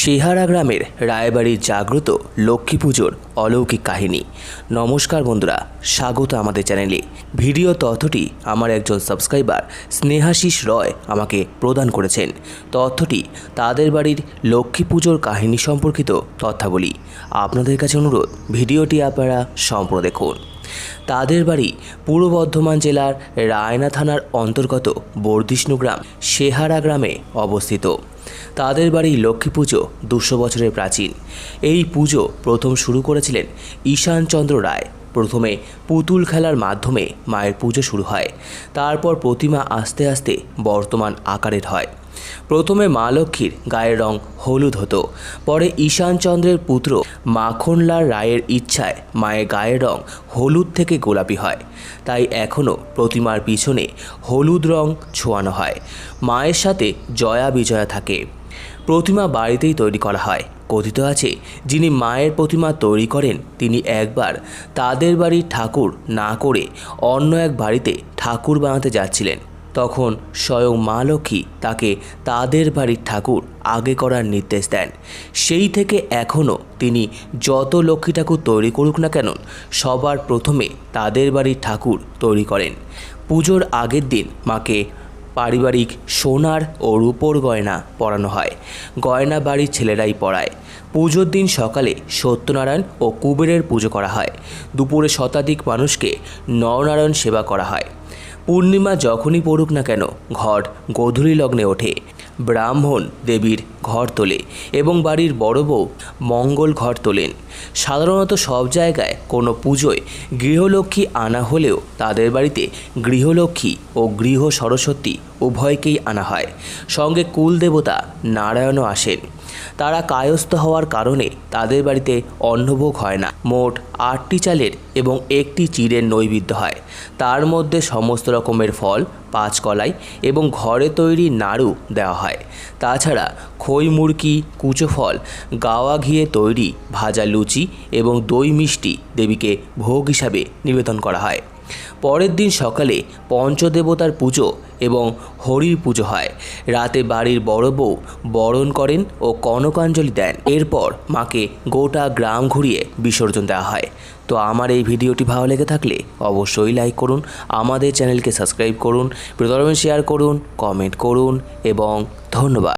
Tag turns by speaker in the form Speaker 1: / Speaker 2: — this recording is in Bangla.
Speaker 1: সেহারা গ্রামের রায়বাড়ির জাগ্রত লক্ষ্মী পুজোর অলৌকিক কাহিনী। নমস্কার বন্ধুরা, স্বাগত আমাদের চ্যানেলে। ভিডিও তথ্যটি আমার একজন সাবস্ক্রাইবার, স্নেহাশিস রয়, আমাকে প্রদান করেছেন। তথ্যটি তাদের বাড়ির লক্ষ্মী পুজোর কাহিনী সম্পর্কিত তথ্যাবলী। আপনাদের কাছে অনুরোধ, ভিডিওটি আপনারা সম্পূর্ণ দেখুন। তাদের বাড়ি পূর্ব বর্ধমান জেলার রায়না থানার অন্তর্গত বর্ধিষ্ণু গ্রাম সেহারা গ্রামে অবস্থিত। তাদের বাড়ি লক্ষ্মী পুজো দুশো বছরের প্রাচীন। এই পুজো প্রথম শুরু করেছিলেন ঈশানচন্দ্র রায়। প্রথমে পুতুল খেলার মাধ্যমে মায়ের পুজো শুরু হয়। তারপর প্রতিমা আস্তে আস্তে বর্তমান আকারের হয়। প্রথমে মা লক্ষ্মীর গায়ের রং হলুদ হতো, পরে ঈশানচন্দ্রের পুত্র মাখনলাল রায়ের ইচ্ছায় মায়ের গায়ের রং হলুদ থেকে গোলাপি হয়। তাই এখনও প্রতিমার পিছনে হলুদ রং ছোঁয়ানো হয়। মায়ের সাথে জয়া বিজয়া থাকে। প্রতিমা বাড়িতেই তৈরি করা হয়। কথিত আছে, যিনি মায়ের প্রতিমা তৈরি করেন, তিনি একবার তাদের বাড়ির ঠাকুর না করে অন্য এক বাড়িতে ঠাকুর বানাতে যাচ্ছিলেন। তখন স্বয়ং মা লক্ষ্মী তাকে তাদের বাড়ির ঠাকুর আগে করার নির্দেশ দেন। সেই থেকে এখনও তিনি যত লক্ষ্মী ঠাকুর তৈরি করুক না কেন, সবার প্রথমে তাদের বাড়ির ঠাকুর তৈরি করেন। পুজোর আগের দিন মাকে পারিবারিক সোনার ও রূপোর গয়না পরানো হয়। গয়না বাড়ির ছেলেরাই পরায়। পুজোর দিন সকালে সত্যনারায়ণ ও কুবেরের পুজো করা হয়। দুপুরে শতাধিক মানুষকে নরনারায়ণ সেবা করা হয়। পূর্ণিমা যখনই পড়ুক না কেন, ঘট গোধূলি লগ্নে ওঠে। ব্রাহ্মণ দেবীর ঘর তোলে এবং বাড়ির বড় বউ মঙ্গল ঘর তোলেন। সাধারণত সব জায়গায় কোনো পুজোয় গৃহলক্ষ্মী আনা হলেও তাদের বাড়িতে গৃহলক্ষ্মী ও গৃহ সরস্বতী উভয়কেই আনা হয়। সঙ্গে কুলদেবতা নারায়ণও আসেন। তারা কায়স্থ হওয়ার কারণে তাদের বাড়িতে অন্নভোগ হয় না। মোট আটটি চালের এবং একটি চিড়ের নৈবেদ্য হয়। তার মধ্যে সমস্ত রকমের ফল, পাঁচ কলাই এবং ঘরে তৈরি নাড়ু দেওয়া হয়। তাছাড়া খই মুরকি কুচো ফল, গাওয়া ঘিয়ে তৈরি ভাজা লুচি এবং দই মিষ্টি দেবীকে ভোগ হিসাবে নিবেদন করা হয়। পরের দিন সকালে পঞ্চদেবতার পুজো এবং হরির পুজো হয়। রাতে বাড়ির বড় বউ বরণ করেন ও কনকাঞ্জলি দেন। এরপর মাকে গোটা গ্রাম ঘুরিয়ে বিসর্জন দেওয়া হয়। তো আমার এই ভিডিওটি ভালো লেগে থাকলে অবশ্যই লাইক করুন, আমাদের চ্যানেলকে সাবস্ক্রাইব করুন প্রদর্শন শেয়ার করুন কমেন্ট করুন এবং ধন্যবাদ।